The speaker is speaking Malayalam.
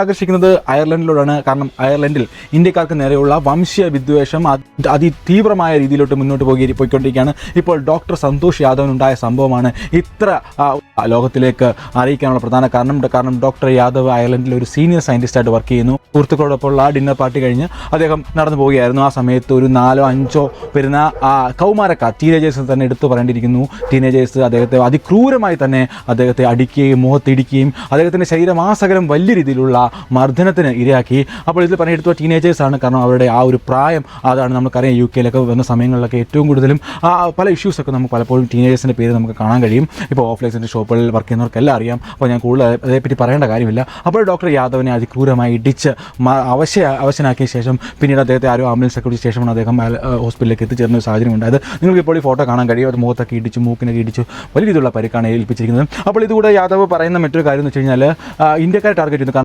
ആകർഷിക്കുന്നത് അയർലൻഡിലൂടെയാണ് കാരണം അയർലൻഡിൽ ഇന്ത്യക്കാർക്ക് നേരെയുള്ള വംശീയ വിദ്വേഷം അതിതീവ്രമായ രീതിയിലോട്ട് മുന്നോട്ട് പോയി പോയിക്കൊണ്ടിരിക്കുകയാണ്. ഇപ്പോൾ ഡോക്ടർ സന്തോഷ് യാദവിനുണ്ടായ സംഭവമാണ് ഇത്ര ലോകത്തിലേക്ക് അറിയിക്കാനുള്ള പ്രധാന കാരണം. കാരണം ഡോക്ടർ യാദവ് അയർലൻഡിൽ ഒരു സീനിയർ സയന്റിസ്റ്റായിട്ട് വർക്ക് ചെയ്യുന്നു. സുഹൃത്തുക്കളോടൊപ്പമുള്ള ഡിന്നർ പാർട്ടി കഴിഞ്ഞ് അദ്ദേഹം നടന്നു പോവുകയായിരുന്നു. ആ സമയത്ത് ഒരു നാലോ അഞ്ചോ വരുന്ന ആ കൗമാരക്കാർ ടീനേജേഴ്സ് തന്നെ എടുത്തു പറയേണ്ടിയിരിക്കുന്നു. ടീനേജേഴ്സ് അദ്ദേഹത്തെ അതിക്രൂരമായി തന്നെ അദ്ദേഹത്തെ അടിക്കുകയും മുഖത്തിടിക്കുകയും അദ്ദേഹത്തിന്റെ ശരീരമാസകലം വലിയ രീതിയിലുള്ള മർദ്ദനത്തിന് ഇരയാക്കി. അപ്പോൾ ഇതിൽ പണിയെടുത്ത ടീനേജേഴ്സാണ് കാരണം അവരുടെ ആ ഒരു പ്രായം അതാണ് നമുക്കറിയാം യു കെയിലൊക്കെ വന്ന സമയങ്ങളിലൊക്കെ ഏറ്റവും കൂടുതലും പല ഇഷ്യൂസൊക്കെ നമുക്ക് പലപ്പോഴും ടീനേജേഴ്സിന്റെ പേര് നമുക്ക് കാണാൻ കഴിയും. ഇപ്പോൾ ഓഫ്ലൈൻസിന്റെ ഷോപ്പുകളിൽ വർക്ക് ചെയ്യുന്നവർക്കെല്ലാം അറിയാം. അപ്പോൾ ഞാൻ കൂടുതൽ അതേപ്പറ്റി പറയേണ്ട കാര്യമില്ല. അപ്പോൾ ഡോക്ടർ യാദവിനെ അതിക്രൂരമായി ഇടിച്ച് അവശ അവശനാക്കിയ ശേഷം പിന്നീട് അദ്ദേഹത്തെ ആരോ ആംബുലൻസ് ഒക്കെ വിളിച്ച ശേഷമാണ് അദ്ദേഹം ഹോസ്പിറ്റലിലേക്ക് എത്തിച്ചേർന്ന ഒരു സാഹചര്യം ഉണ്ടായത്. നിങ്ങൾക്ക് ഇപ്പോൾ ഈ ഫോട്ടോ കാണാൻ കഴിയും. അത് മുഖത്തൊക്കെ ഇടിച്ചു മൂക്കിനൊക്കെ ഇടിച്ചു വലിയ രീതിയിലുള്ള പരിക്കാണ് ഏൽപ്പിച്ചിരിക്കുന്നത്. അപ്പോൾ ഇതുകൂടെ യാദവ് പറയുന്ന മറ്റൊരു കാര്യം എന്ന് വെച്ച് കഴിഞ്ഞാൽ ഇന്ത്യക്കാരെ ടാർഗറ്റ് ചെയ്യുന്നു